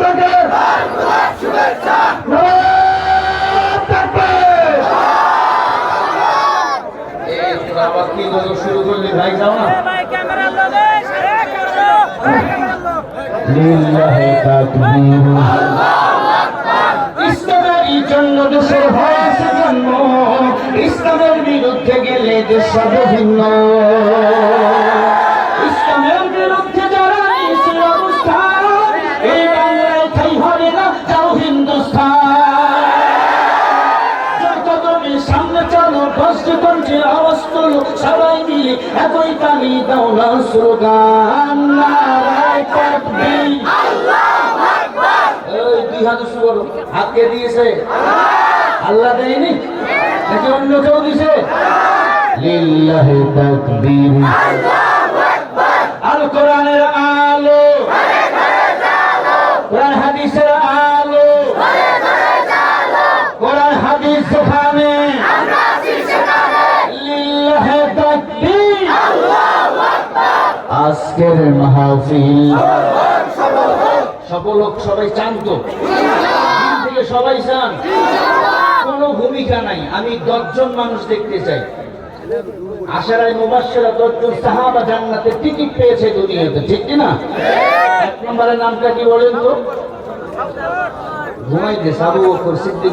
থেকে নারায়ণ এই তোরা আবার কি গজল শুরু করলি ভাই যাও না ভাই ক্যামেরা লো রে সারে ক্যামেরা লো ক্যামেরা লো লিল্লাহি তাকবীর। ইসলামের জন্য দেশের হয়েছে জন্ম ইসলামের বিরুদ্ধে গেলে দেশ ভিন্ন কষ্ট করছে আওয়াজ তোলো সবাই মিলে একই তালি দাও না স্লোগান এই দুই হাত উঁচু করো দিয়েছে? আল্লাহ দেয়নি? নাকি অন্য কেউ দিছে? লিল্লাহ তাকবীর। আল আজকের মাহফিল। সফল হোক সবাই চান তো? সবাই চান? কোনো ভূমিকা নাই। আমি দশজন মানুষ দেখতে চাই। আশারায় মুবাসেরা দশজন সাহাবা জান্নাতে টিকিট পেয়েছে দুনিয়াতে, ঠিক কি না এক নম্বরের নামটা কি বলেন তো? ঘুমাইতে সাবু সিদ্দিক